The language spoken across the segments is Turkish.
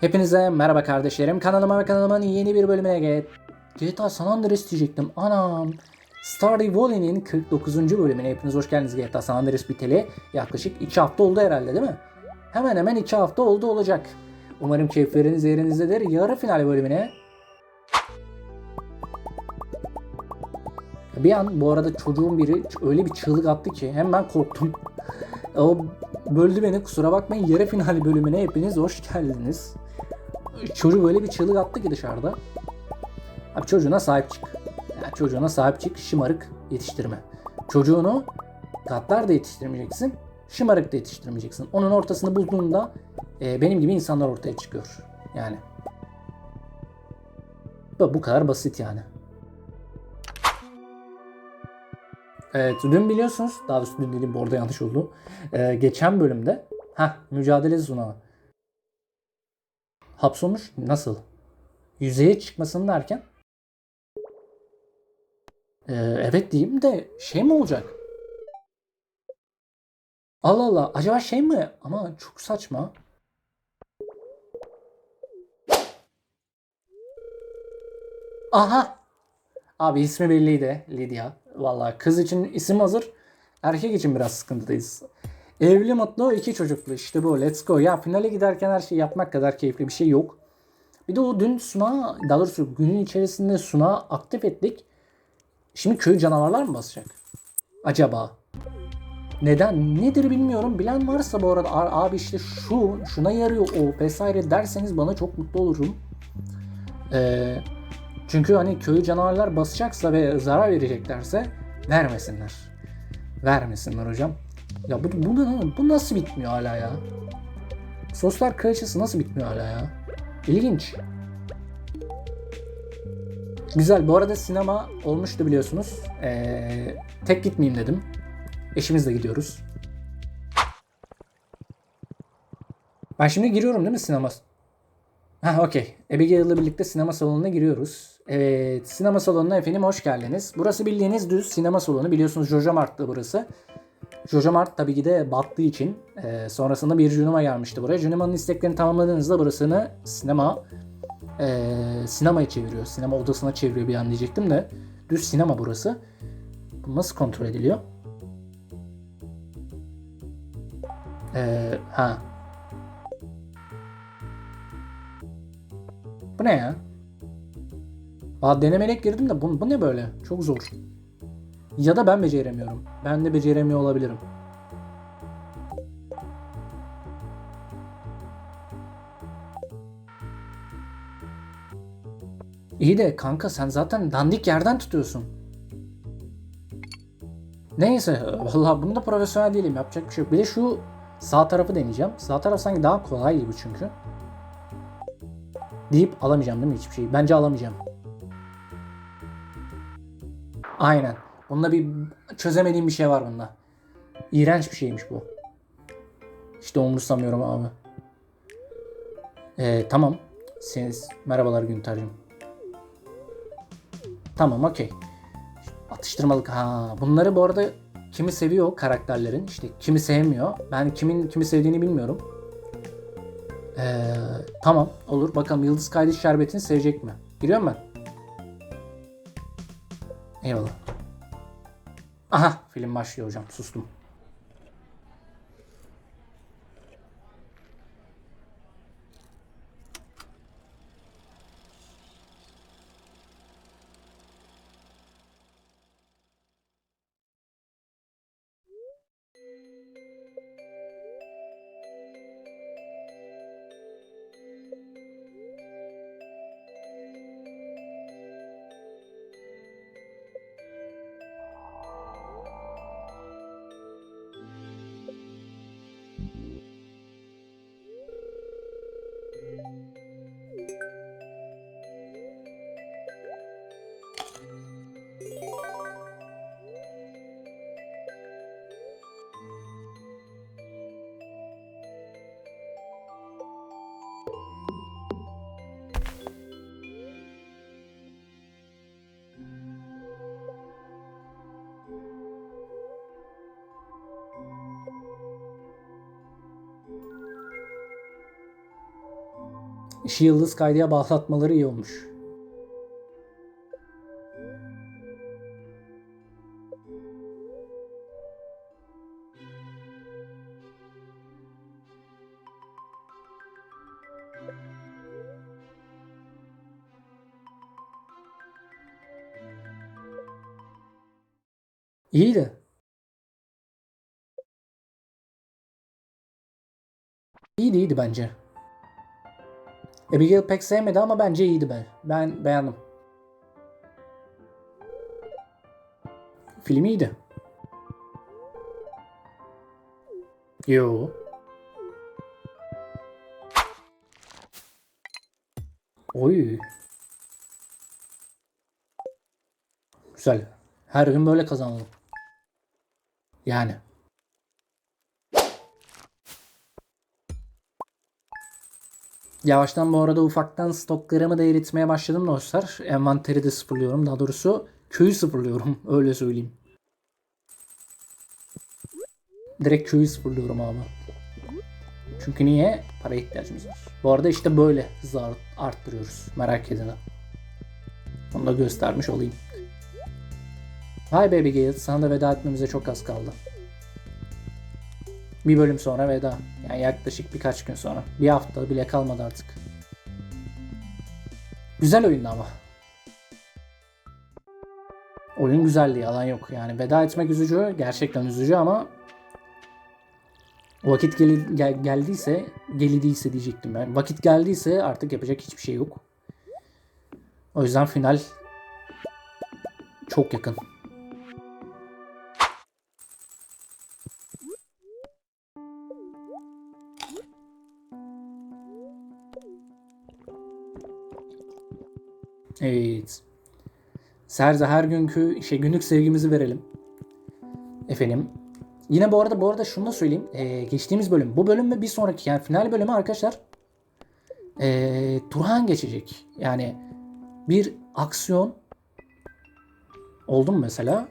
Hepinize merhaba kardeşlerim. Kanalıma ve kanalımın yeni bir bölümüne get. GTA San Andreas diyecektim. Anam. Stardew Valley'nin 49. bölümüne hepiniz hoş geldiniz GTA San Andreas biteli. Yaklaşık 2 hafta oldu herhalde değil mi? Hemen hemen 2 hafta oldu olacak. Umarım keyifleriniz yerinizdedir. Yarı final bölümüne Bir an bu arada çocuğun biri öyle bir çığlık attı ki hem ben korktum. O böldü beni kusura bakmayın. Yarı final bölümüne hepiniz hoş geldiniz. Çocuk öyle bir çığlık attı ki dışarıda. Abi çocuğuna sahip çık. Yani çocuğuna sahip çık. Şımarık yetiştirme. Çocuğunu gaddar da yetiştirmeyeceksin. Şımarık da yetiştirmeyeceksin. Onun ortasını bulduğunda e, benim gibi insanlar ortaya çıkıyor. Yani. Bu bu kadar basit yani. Evet, dün biliyorsunuz, daha doğrusu dün dedim bu arada yanlış oldu. Ee, geçen bölümde, ha mücadele sunağı. Hapsolmuş, nasıl? Yüzeye çıkmasını derken? Ee, evet diyeyim de şey mi olacak? Allah Allah, acaba şey mi? Ama çok saçma. Aha! Abi ismi belliydi Lydia. Vallahi kız için isim hazır. Erkek için biraz sıkıntıdayız. Evli mutlu iki çocuklu işte bu let's go. Ya finale giderken her şeyi yapmak kadar keyifli bir şey yok. Bir de o dün suna daha doğrusu günün içerisinde suna aktif ettik. Şimdi köy canavarlar mı basacak? Acaba? Neden? Nedir bilmiyorum. Bilen varsa bu arada "Ar- abi işte şu şuna yarıyor o vesaire derseniz bana çok mutlu olurum. Eee çünkü hani köyü canavarlar basacaksa ve zarar vereceklerse vermesinler. Vermesinler hocam. Ya bu, bu, bu, bu nasıl bitmiyor hala ya? Soslar kraliçesi nasıl bitmiyor hala ya? İlginç. Güzel. Bu arada sinema olmuştu biliyorsunuz. Ee, tek gitmeyeyim dedim. Eşimizle gidiyoruz. Ben şimdi giriyorum değil mi sinema? Ha okey. Abigail'la birlikte sinema salonuna giriyoruz. Evet sinema salonuna efendim hoş geldiniz. Burası bildiğiniz düz sinema salonu. Biliyorsunuz Jojo Mart'tı burası. Jojo Mart tabii ki de battığı için e, sonrasında bir Junima gelmişti buraya. Junima'nın isteklerini tamamladığınızda burasını sinema e, sinemaya çeviriyor. Sinema odasına çeviriyor bir an diyecektim de. Düz sinema burası. Bu nasıl kontrol ediliyor? E, ha Bu ne ya? Aa denemelek girdim de bu, bu ne böyle? Çok zor. Ya da ben beceremiyorum. Ben de beceremiyor olabilirim. İyi de kanka sen zaten dandik yerden tutuyorsun. Neyse vallahi bunda profesyonel değilim yapacak bir şey yok. Bir de şu sağ tarafı deneyeceğim. Sağ taraf sanki daha kolay gibi çünkü. Deyip alamayacağım değil mi hiçbir şeyi? Bence alamayacağım. Aynen. Bunda bir çözemediğim bir şey var bunda. İğrenç bir şeymiş bu. İşte umursamıyorum abi. Ee, tamam. Siz merhabalar Günter'cim. Tamam okey. Atıştırmalık. Ha, bunları bu arada kimi seviyor karakterlerin. işte kimi sevmiyor. Ben kimin kimi sevdiğini bilmiyorum. Ee, tamam olur. Bakalım Yıldız Kaydı Şerbeti'ni sevecek mi? Giriyorum ben. Eyvallah. Aha film başlıyor hocam. Sustum. İşi yıldız kaydıya bağlatmaları iyi olmuş. İyiydi. İyiydi iyiydi bence. Abigail pek sevmedi ama bence iyiydi ben. Ben beğendim. Film iyiydi. Yo. Oy. Güzel. Her gün böyle kazanalım. Yani. Yavaştan bu arada ufaktan stoklarımı da eritmeye başladım dostlar. Envanteri de sıfırlıyorum. Daha doğrusu köyü sıfırlıyorum. Öyle söyleyeyim. Direkt köyü sıfırlıyorum abi. Çünkü niye? Para ihtiyacımız var. Bu arada işte böyle hızlı art- arttırıyoruz. Merak edin. Onu da göstermiş olayım. Vay Baby Gale, sana da veda etmemize çok az kaldı. Bir bölüm sonra veda. Yani yaklaşık birkaç gün sonra. Bir hafta bile kalmadı artık. Güzel oyundu ama. Oyun güzeldi yalan yok. Yani veda etmek üzücü. Gerçekten üzücü ama vakit gel, gel- geldiyse gelidiyse diyecektim ben. Vakit geldiyse artık yapacak hiçbir şey yok. O yüzden final çok yakın. Evet. Serza her günkü şey günlük sevgimizi verelim. Efendim. Yine bu arada bu arada şunu da söyleyeyim. Ee, geçtiğimiz bölüm. Bu bölüm ve bir sonraki yani final bölümü arkadaşlar ee, Turhan geçecek. Yani bir aksiyon oldu mu mesela?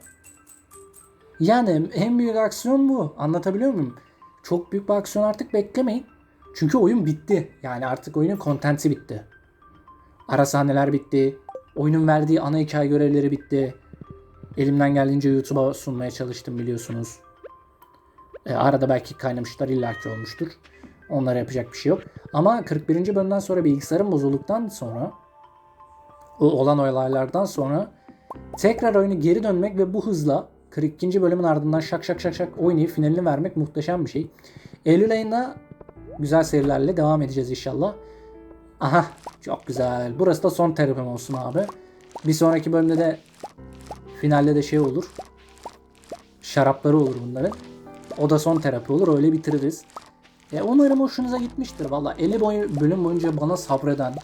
Yani en büyük aksiyon bu. Anlatabiliyor muyum? Çok büyük bir aksiyon artık beklemeyin. Çünkü oyun bitti. Yani artık oyunun kontenti bitti. Ara sahneler bitti. Oyunun verdiği ana hikaye görevleri bitti. Elimden geldiğince YouTube'a sunmaya çalıştım biliyorsunuz. E, arada belki kaynamışlar illaki olmuştur. Onlara yapacak bir şey yok. Ama 41. bölümden sonra bilgisayarın bozulduktan sonra o olan olaylardan sonra tekrar oyunu geri dönmek ve bu hızla 42. bölümün ardından şak şak şak şak oynayıp finalini vermek muhteşem bir şey. Eylül ayında güzel serilerle devam edeceğiz inşallah. Aha çok güzel. Burası da son terapim olsun abi. Bir sonraki bölümde de finalde de şey olur. Şarapları olur bunların. O da son terapi olur. Öyle bitiririz. E, umarım hoşunuza gitmiştir. Valla 50 boy bölüm boyunca bana sabreden,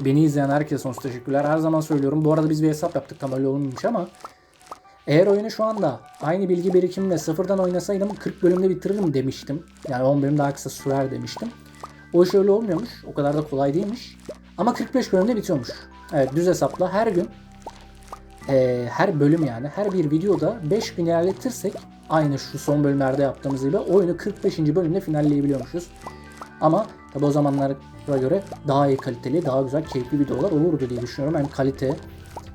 beni izleyen herkese sonsuz teşekkürler. Her zaman söylüyorum. Bu arada biz bir hesap yaptık. Tam öyle olmamış ama eğer oyunu şu anda aynı bilgi birikimle sıfırdan oynasaydım 40 bölümde bitiririm demiştim. Yani 10 bölüm daha kısa sürer demiştim. O iş öyle olmuyormuş. O kadar da kolay değilmiş. Ama 45 bölümde bitiyormuş. Evet düz hesapla her gün eee, her bölüm yani her bir videoda 5 gün ilerletirsek aynı şu son bölümlerde yaptığımız gibi oyunu 45. bölümde finalleyebiliyormuşuz. Ama tabi o zamanlara göre daha iyi kaliteli, daha güzel, keyifli videolar olurdu diye düşünüyorum. Hem kalite,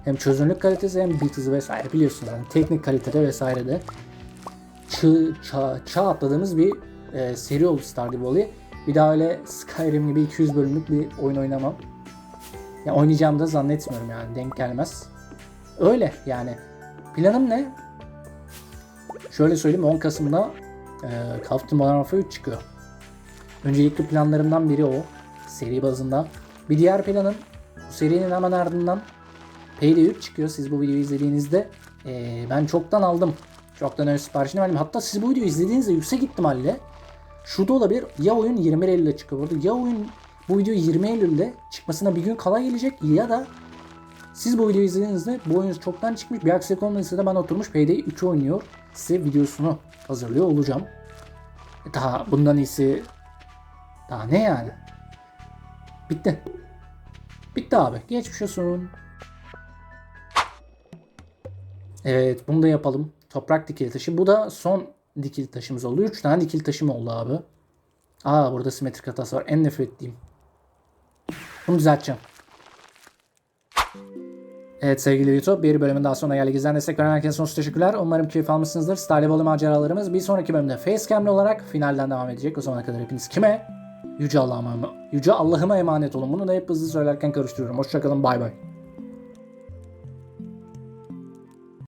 hem çözünürlük kalitesi hem bit hızı vesaire biliyorsunuz. Yani teknik kalitede vesaire de çığ, çağ, çağ atladığımız bir e, seri oldu Stardew Valley. Bir daha öyle Skyrim gibi 200 bölümlük bir oyun oynamam. Ya oynayacağımı da zannetmiyorum yani denk gelmez. Öyle yani. Planım ne? Şöyle söyleyeyim 10 Kasım'da e, Call of Duty Modern Warfare 3 çıkıyor. Öncelikli planlarımdan biri o. Seri bazında. Bir diğer planım bu serinin hemen ardından Payday 3 çıkıyor. Siz bu videoyu izlediğinizde e, ben çoktan aldım. Çoktan ön siparişini verdim. Hatta siz bu videoyu izlediğinizde yüksek ihtimalle şu da olabilir. Ya oyun 20 Eylül'de çıkıyor burada. Ya oyun bu video 20 Eylül'de çıkmasına bir gün kala gelecek ya da siz bu videoyu izlediğinizde bu oyun çoktan çıkmış. Bir aksilik olmadıysa da ben oturmuş Payday 3 oynuyor. Size videosunu hazırlıyor olacağım. E, Daha bundan iyisi daha ne yani? Bitti. Bitti abi. Geçmiş olsun. Evet bunu da yapalım. Toprak dikili taşı. Bu da son dikili taşımız oldu. 3 tane dikili taşım oldu abi. Aa burada simetrik hatası var. En nefret ettiğim. Bunu düzelteceğim. Evet sevgili YouTube bir bölümün daha sonuna geldik. İzleyen destek veren herkese sonsuz teşekkürler. Umarım keyif almışsınızdır. Stardew Valley maceralarımız bir sonraki bölümde Facecam'li olarak finalden devam edecek. O zamana kadar hepiniz kime? Yüce Allah'ıma, Yüce Allah'ıma emanet olun. Bunu da hep hızlı söylerken karıştırıyorum. Hoşçakalın bay bay.